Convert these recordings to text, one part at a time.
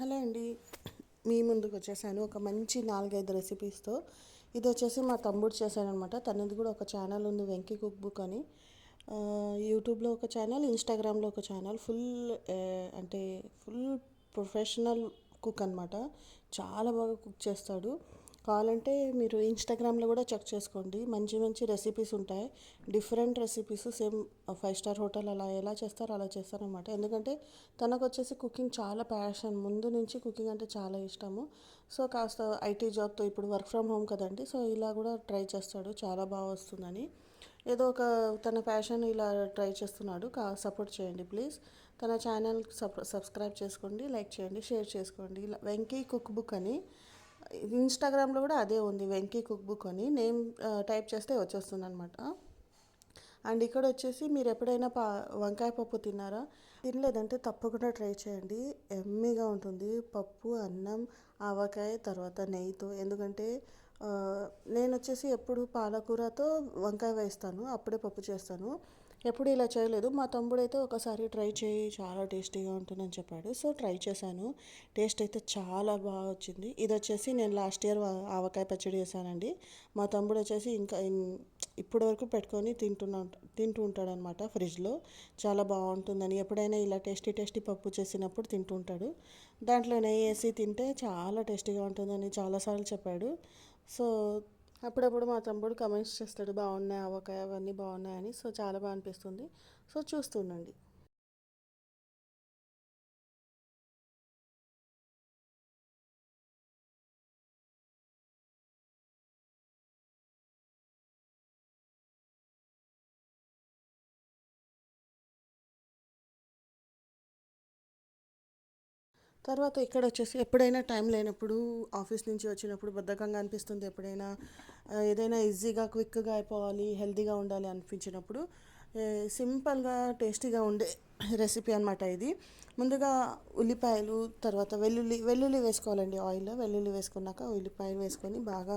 Hello అండి. మీ ముందుకు వచ్చేసాను. ఒక మంచి నాలుగైదు రెసిపీస్తో. ఇది వచ్చేసి మా తమ్ముడు చేశాడనమాట. తనది కూడా ఒక ఛానల్ ఉంది వెంకీ కుక్ బుక్ అని. యూట్యూబ్లో ఒక ఛానల్ ఇన్స్టాగ్రామ్లో ఒక ఛానల్. ఫుల్ అంటే ఫుల్ ప్రొఫెషనల్ కుక్ అనమాట చాలా బాగా కుక్ చేస్తాడు. కావాలంటే మీరు ఇన్స్టాగ్రామ్లో కూడా చెక్ చేసుకోండి. మంచి మంచి రెసిపీస్ ఉంటాయి. Different recipes same five star hotel అలా ఎలా చేస్తారో అలా చేస్తారనమాట ఎందుకంటే తనకు వచ్చేసి కుకింగ్ చాలా ప్యాషన్ ముందు నుంచి కుకింగ్ అంటే చాలా ఇష్టము. సో కాస్త ఐటీ జాబ్తో ఇప్పుడు వర్క్ ఫ్రమ్ హోమ్ కదండి. సో ఇలా కూడా ట్రై చేస్తాడు. చాలా బాగా వస్తుందని. ఏదో ఒక తన ప్యాషన్ ఇలా ట్రై చేస్తున్నాడు. కా సపోర్ట్ చేయండి ప్లీజ్ తన ఛానల్ సబ్ సబ్స్క్రైబ్ చేసుకోండి లైక్ చేయండి షేర్ చేసుకోండి. ఇలా వెంకీ కుక్ బుక్ అని ఇన్స్టాగ్రామ్లో కూడా అదే ఉంది వెంకీ కుక్ బుక్ అని. నేమ్ టైప్ చేస్తే వచ్చేస్తుంది అనమాట అండ్ ఇక్కడ వచ్చేసి మీరు ఎప్పుడైనా పా వంకాయ పప్పు తిన్నారా? తినలేదంటే తప్పకుండా ట్రై చేయండి. ఎమ్మీగా ఉంటుంది. పప్పు అన్నం ఆవకాయ తర్వాత నెయ్యితో. ఎందుకంటే నేను వచ్చేసి ఎప్పుడు పాలకూరతో వంకాయ వేస్తాను. అప్పుడే పప్పు చేస్తాను. ఎప్పుడు ఇలా చేయలేదు. మా తమ్ముడైతే ఒకసారి ట్రై చేయి చాలా టేస్టీగా ఉంటుందని చెప్పాడు. సో ట్రై చేశాను. టేస్ట్ అయితే చాలా బాగా వచ్చింది. ఇది వచ్చేసి నేను లాస్ట్ ఇయర్ ఆవకాయ పచ్చడి చేశానండి. మా తమ్ముడు వచ్చేసి ఇంకా ఇప్పటి వరకు పెట్టుకొని తింటున్నా తింటూ ఉంటాడనమాట ఫ్రిడ్జ్లో. చాలా బాగుంటుందని ఎప్పుడైనా ఇలా టేస్టీ టేస్టీ పప్పు చేసినప్పుడు తింటూ ఉంటాడు. దాంట్లో నెయ్యి వేసి తింటే చాలా టేస్టీగా ఉంటుందని చాలాసార్లు చెప్పాడు. సో అప్పుడప్పుడు మా తమ్ముడు కమెంట్స్ చేస్తాడు బాగున్నాయి ఆవకాయ అవన్నీ బాగున్నాయని సో చాలా బాగా అనిపిస్తుంది. సో చూస్తుండండి. తర్వాత ఇక్కడ వచ్చేసి ఎప్పుడైనా టైం లేనప్పుడు ఆఫీస్ నుంచి వచ్చినప్పుడు బద్ధకంగా అనిపిస్తుంది ఎప్పుడైనా ఏదైనా ఈజీగా క్విక్గా అయిపోవాలి హెల్తీగా ఉండాలి అనిపించినప్పుడు సింపుల్గా టేస్టీగా ఉండే రెసిపీ అనమాట ఇది. ముందుగా ఉల్లిపాయలు తర్వాత వెల్లుల్లి వెల్లుల్లి వేసుకోవాలండి ఆయిల్లో వెల్లుల్లి వేసుకున్నాక ఉల్లిపాయలు వేసుకొని బాగా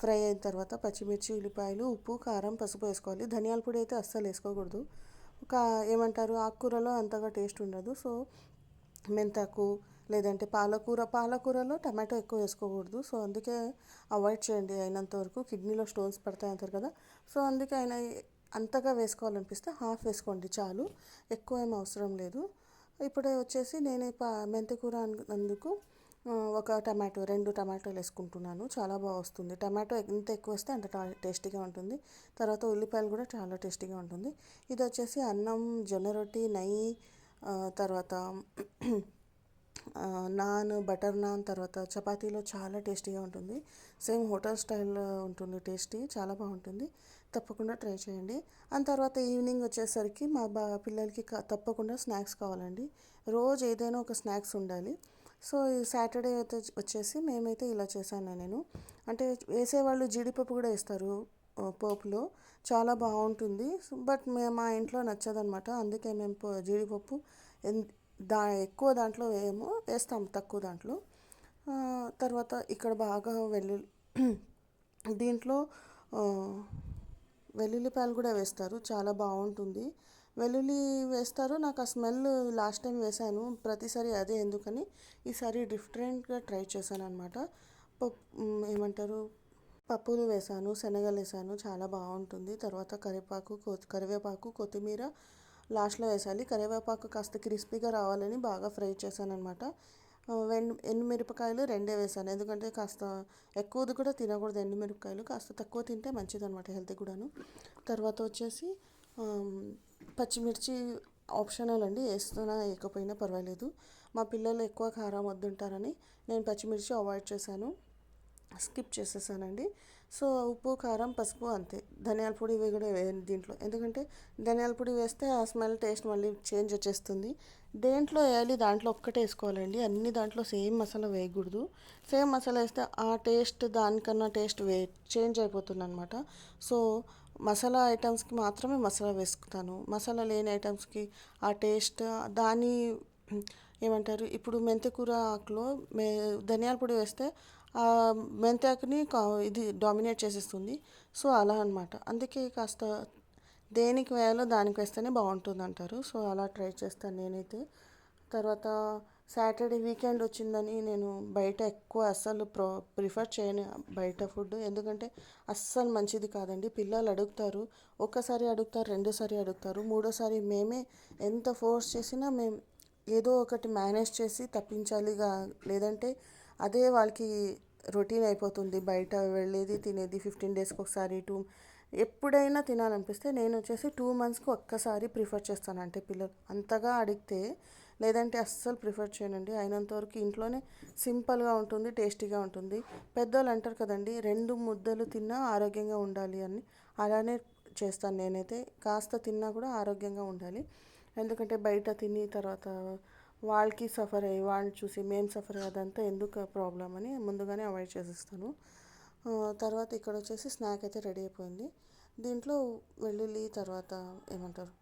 ఫ్రై అయిన తర్వాత పచ్చిమిర్చి ఉల్లిపాయలు ఉప్పు కారం పసుపు వేసుకోవాలి. ధనియాల పొడి అయితే అస్సలు వేసుకోకూడదు. ఒక ఏమంటారు ఆకుకూరలో అంతగా టేస్ట్ ఉండదు. సో మెంతాకు లేదంటే పాలకూర పాలకూరలో టమాటో ఎక్కువ వేసుకోకూడదు. సో అందుకే అవాయిడ్ చేయండి అయినంత వరకు. కిడ్నీలో స్టోన్స్ పడతాయి అంటారు కదా. సో అందుకే ఆయన అంతగా వేసుకోవాలనిపిస్తే హాఫ్ వేసుకోండి చాలు. ఎక్కువ ఏం అవసరం లేదు. ఇప్పుడే వచ్చేసి నేను పా మెంతికూర అందుకు ఒక టమాటో రెండు టమాటోలు వేసుకుంటున్నాను. చాలా బాగా వస్తుంది. టమాటో ఎంత ఎక్కువ వేస్తే అంత టేస్టీగా ఉంటుంది. తర్వాత ఉల్లిపాయలు కూడా చాలా టేస్టీగా ఉంటుంది. ఇది వచ్చేసి అన్నం జొన్న రొట్టి నెయ్యి తర్వాత నాన్ బటర్ నాన్ తర్వాత చపాతీలో చాలా టేస్టీగా ఉంటుంది. సేమ్ హోటల్ స్టైల్లో ఉంటుంది టేస్టీ చాలా బాగుంటుంది. తప్పకుండా ట్రై చేయండి. అండ్ తర్వాత ఈవినింగ్ వచ్చేసరికి మా బా పిల్లలకి తప్పకుండా స్నాక్స్ కావాలండి. రోజు ఏదైనా ఒక స్నాక్స్ ఉండాలి. సో ఈ సాటర్డే అయితే వచ్చేసి మేమైతే ఇలా చేశాను నేను. అంటే వేసేవాళ్ళు జీడిపప్పు కూడా వేస్తారు పోపులో. చాలా బాగుంటుంది. బట్ మేము మా ఇంట్లో నచ్చదనమాట. అందుకే మేము జీడిపప్పు ఎన్- దా ఎక్కువ దాంట్లో వేయము వేస్తాం తక్కువ దాంట్లో. తర్వాత ఇక్కడ బాగా వెల్లుల్లి దీంట్లో వెల్లుల్లిపాయలు కూడా వేస్తారు చాలా బాగుంటుంది. వెల్లుల్లి వేస్తారు నాకు ఆ స్మెల్ లాస్ట్ టైం వేశాను ప్రతిసారి అదే ఎందుకని ఈసారి డిఫరెంట్గా ట్రై చేశాను అనమాట ఏమంటారు పప్పులు వేసాను శనగలు వేసాను చాలా బాగుంటుంది. తర్వాత కరివేపాకు కొ- కరివేపాకు కొత్తిమీర లాస్ట్లో వేసాలి కరివేపాకు కాస్త క్రిస్పీగా రావాలని బాగా ఫ్రై చేశాను అనమాట వెండి ఎండుమిరపకాయలు రెండే వేసాను. ఎందుకంటే కాస్త ఎక్కువది కూడా తినకూడదు ఎండుమిరపకాయలు. కాస్త తక్కువ తింటే మంచిది అనమాట హెల్త్ కూడాను. తర్వాత వచ్చేసి పచ్చిమిర్చి ఆప్షనల్ అండి. వేస్తున్నా వేయకపోయినా పర్వాలేదు. మా పిల్లలు ఎక్కువ కారం వద్దుంటారని నేను పచ్చిమిర్చి అవాయిడ్ చేశాను. స్కిప్ చేసేసానండి. సో ఉప్పు కారం పసుపు అంతే. ధనియాల పొడి ఇవి కూడా వేయండి దీంట్లో. ఎందుకంటే ధనియాల పొడి వేస్తే ఆ స్మెల్ టేస్ట్ మళ్ళీ చేంజ్ వచ్చేస్తుంది. దేంట్లో వేయాలి దాంట్లో ఒక్కటే వేసుకోవాలండి. అన్ని దాంట్లో సేమ్ మసాలా వేయకూడదు. సేమ్ మసాలా వేస్తే ఆ టేస్ట్ దానికన్నా టేస్ట్ వే చేంజ్ అయిపోతుంది అనమాట సో మసాలా ఐటమ్స్కి మాత్రమే మసాలా వేసుకుతాను. మసాలా లేని ఐటమ్స్కి ఆ టేస్ట్ దాని ఏమంటారు? ఇప్పుడు మెంతికూర ఆకులో మే ధనియాల పొడి వేస్తే ఆ మెంతాకుని కా- ఇది డామినేట్ చేసేస్తుంది. సో అలా అన్నమాట. అందుకే కాస్త దేనికి వేయాలో దానికి వేస్తేనే బాగుంటుంది అంటారు సో అలా ట్రై చేస్తాను నేనైతే. తర్వాత సాటర్డే వీకెండ్ వచ్చిందని నేను బయట ఎక్కువ అస్సలు ప్రో ప్రిఫర్ చేయను బయట ఫుడ్. ఎందుకంటే అస్సలు మంచిది కాదండి. పిల్లలు అడుగుతారు. ఒక్కసారి అడుగుతారు రెండోసారి అడుగుతారు. మూడోసారి మేమే ఎంత ఫోర్స్ చేసినా మేము ఏదో ఒకటి మేనేజ్ చేసి తప్పించాలిగా. లేదంటే అదే వాళ్ళకి రొటీన్ అయిపోతుంది. బయట వెళ్ళేది తినేది ఫిఫ్టీన్ డేస్కి ఒకసారి టూ ఎప్పుడైనా తినాలనిపిస్తే నేను వచ్చేసి టూ మంత్స్కి ఒక్కసారి ప్రిఫర్ చేస్తాను. అంటే పిల్లలు అంతగా అడిగితే లేదంటే అస్సలు ప్రిఫర్ చేయనండి. అయినంత వరకు ఇంట్లోనే సింపుల్గా ఉంటుంది టేస్టీగా ఉంటుంది. పెద్దోళ్ళు అంటారు కదండి రెండు ముద్దలు తిన్నా ఆరోగ్యంగా ఉండాలి అని. అలానే చేస్తాను నేనైతే. కాస్త తిన్నా కూడా ఆరోగ్యంగా ఉండాలి. ఎందుకంటే బయట తిని తర్వాత వాళ్ళకి సఫర్ అయ్యి వాళ్ళని చూసి మేము సఫర్ అదంతా ఎందుకు ప్రాబ్లం అని ముందుగానే అవాయిడ్ చేసేస్తాను. తర్వాత ఇక్కడ వచ్చేసి స్నాక్ అయితే రెడీ అయిపోయింది. దీంట్లో వెల్లుల్లి తర్వాత ఏమంటారు?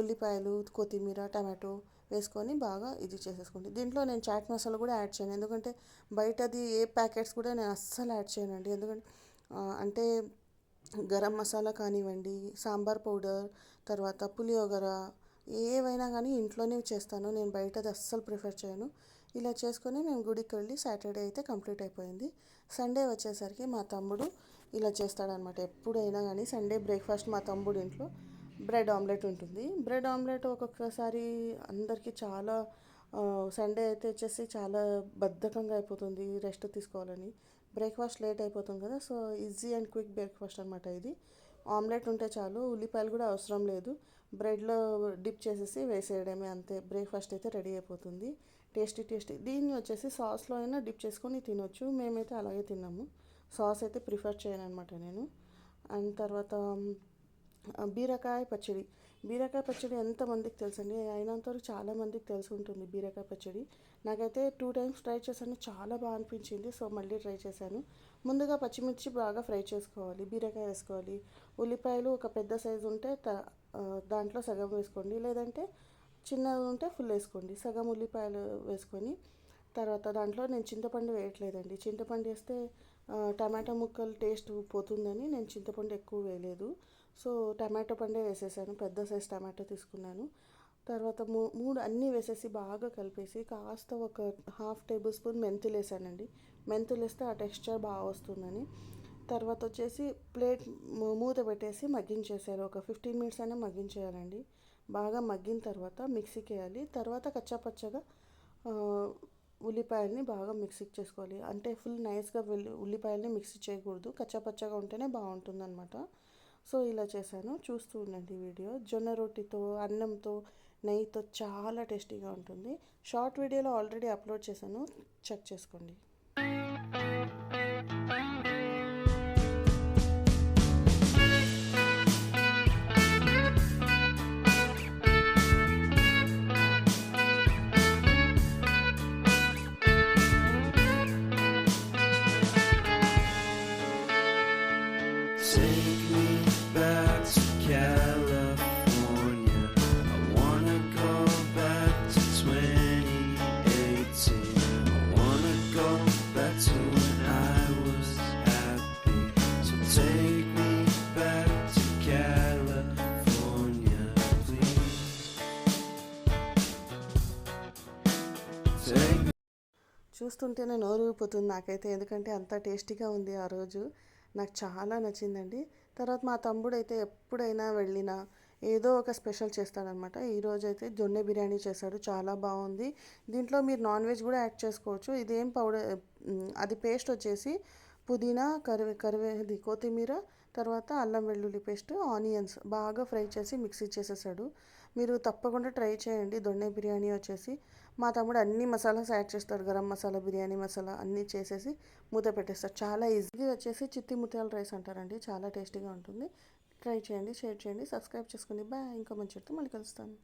ఉల్లిపాయలు కొత్తిమీర టమాటో వేసుకొని బాగా ఇది చేసేసుకోండి. దీంట్లో నేను చాట్ మసాలా కూడా యాడ్ చేయను. ఎందుకంటే బయటది ఏ ప్యాకెట్స్ కూడా నేను అస్సలు యాడ్ చేయనండి. ఎందుకంటే అంటే గరం మసాలా కానివ్వండి సాంబార్ పౌడర్ తర్వాత పులియోగర ఏవైనా కానీ ఇంట్లోనే చేస్తాను. నేను బయటది అస్సలు ప్రిఫర్ చేయను. ఇలా చేసుకొని మేము గుడికి వెళ్ళి సాటర్డే అయితే కంప్లీట్ అయిపోయింది. సండే వచ్చేసరికి మా తమ్ముడు ఇలా చేస్తాడనమాట. ఎప్పుడైనా కానీ సండే బ్రేక్ఫాస్ట్ మా తమ్ముడు ఇంట్లో బ్రెడ్ ఆమ్లెట్ ఉంటుంది. బ్రెడ్ ఆమ్లెట్ ఒక్కొక్కసారి అందరికీ చాలా సండే అయితే వచ్చేసి చాలా బద్ధకంగా అయిపోతుంది రెస్ట్ తీసుకోవాలని. బ్రేక్ఫాస్ట్ లేట్ అయిపోతుంది కదా so easy and quick breakfast అనమాట ఇది. ఆమ్లెట్ ఉంటే చాలు ఉల్లిపాయలు కూడా అవసరం లేదు. బ్రెడ్లో డిప్ చేసేసి వేసేయడమే అంతే. బ్రేక్ఫాస్ట్ అయితే రెడీ అయిపోతుంది. Tasty tasty. దీన్ని వచ్చేసి సాస్లో అయినా డిప్ చేసుకొని తినొచ్చు. మేమైతే అలాగే తిన్నాము. సాస్ అయితే ప్రిఫర్ చేయను అనమాట నేను. అండ్ తర్వాత బీరకాయ పచ్చడి. బీరకాయ పచ్చడి ఎంతమందికి తెలుసండి? అయినంతవరకు చాలామందికి తెలిసి ఉంటుంది బీరకాయ పచ్చడి. నాకైతే టూ టైమ్స్ ట్రై చేశాను. చాలా బాగా అనిపించింది. సో మళ్ళీ ట్రై చేశాను. ముందుగా పచ్చిమిర్చి బాగా ఫ్రై చేసుకోవాలి. బీరకాయ వేసుకోవాలి. ఉల్లిపాయలు ఒక పెద్ద సైజు ఉంటే దాంట్లో సగం వేసుకోండి. లేదంటే చిన్నది ఉంటే ఫుల్ వేసుకోండి. సగం ఉల్లిపాయలు వేసుకొని తర్వాత దాంట్లో నేను చింతపండు వేయట్లేదండి. చింతపండు వేస్తే టమాటా ముక్కలు టేస్ట్ పోతుందని నేను చింతపండు ఎక్కువ వేయలేదు. సో టమాటో పండే వేసేసాను. పెద్ద సైజ్ టమాటో తీసుకున్నాను. తర్వాత మూ మూడు అన్నీ వేసేసి బాగా కలిపేసి కాస్త ఒక హాఫ్ టేబుల్ స్పూన్ మెంతులు వేసానండి. మెంతులు వేస్తే ఆ టెక్స్చర్ బాగా వస్తుందని తర్వాత వచ్చేసి ప్లేట్ మూత పెట్టేసి మగ్గించేసారు ఒక ఫిఫ్టీన్ మినిట్స్ అయినా మగ్గించేయాలండి. బాగా మగ్గిన తర్వాత మిక్సీకి వేయాలి తర్వాత కచ్చాపచ్చగా ఉల్లిపాయల్ని బాగా మిక్సీకి చేసుకోవాలి. అంటే ఫుల్ నైస్గా ఉల్లిపాయల్ని మిక్సీ చేయకూడదు. కచ్చాపచ్చగా ఉంటేనే బాగుంటుంది అనమాట సో ఇలా చేశాను. చూస్తూ ఉండండి వీడియో. జొన్న రొట్టితో అన్నంతో నెయ్యితో చాలా టేస్టీగా ఉంటుంది. షార్ట్ వీడియోలో ఆల్రెడీ అప్లోడ్ చేశాను. చెక్ చేసుకోండి. చూస్తుంటేనే నోరు ఊరిపోతుంది నాకైతే ఎందుకంటే అంత టేస్టీగా ఉంది ఆ రోజు. నాకు చాలా నచ్చిందండి. తర్వాత మా తమ్ముడు అయితే ఎప్పుడైనా వెళ్ళినా ఏదో ఒక స్పెషల్ చేస్తాడనమాట. ఈరోజు అయితే జొన్నె బిర్యానీ చేశాడు చాలా బాగుంది. దీంట్లో మీరు నాన్ వెజ్ కూడా యాడ్ చేసుకోవచ్చు. ఇదేం పౌడర్ అది పేస్ట్ వచ్చేసి పుదీనా కరివే కరివేది కొత్తిమీర తర్వాత అల్లం వెల్లుల్లి పేస్ట్ ఆనియన్స్ బాగా ఫ్రై చేసి మిక్సీ చేసేసాడు. మీరు తప్పకుండా ట్రై చేయండి. దొన్నె బిర్యానీ వచ్చేసి మా తమ్ముడు అన్ని మసాలాస్ యాడ్ చేస్తాడు. గరం మసాలా బిర్యానీ మసాలా అన్నీ చేసేసి మూత పెట్టేస్తాడు. చాలా ఈజీ వచ్చేసి చిత్తి ముత్యాల రైస్ అంటారండి. చాలా టేస్టీగా ఉంటుంది. ట్రై చేయండి షేర్ చేయండి సబ్స్క్రైబ్ చేసుకోండి బాయ్ ఇంకా మంచి మళ్ళీ కలుస్తాను.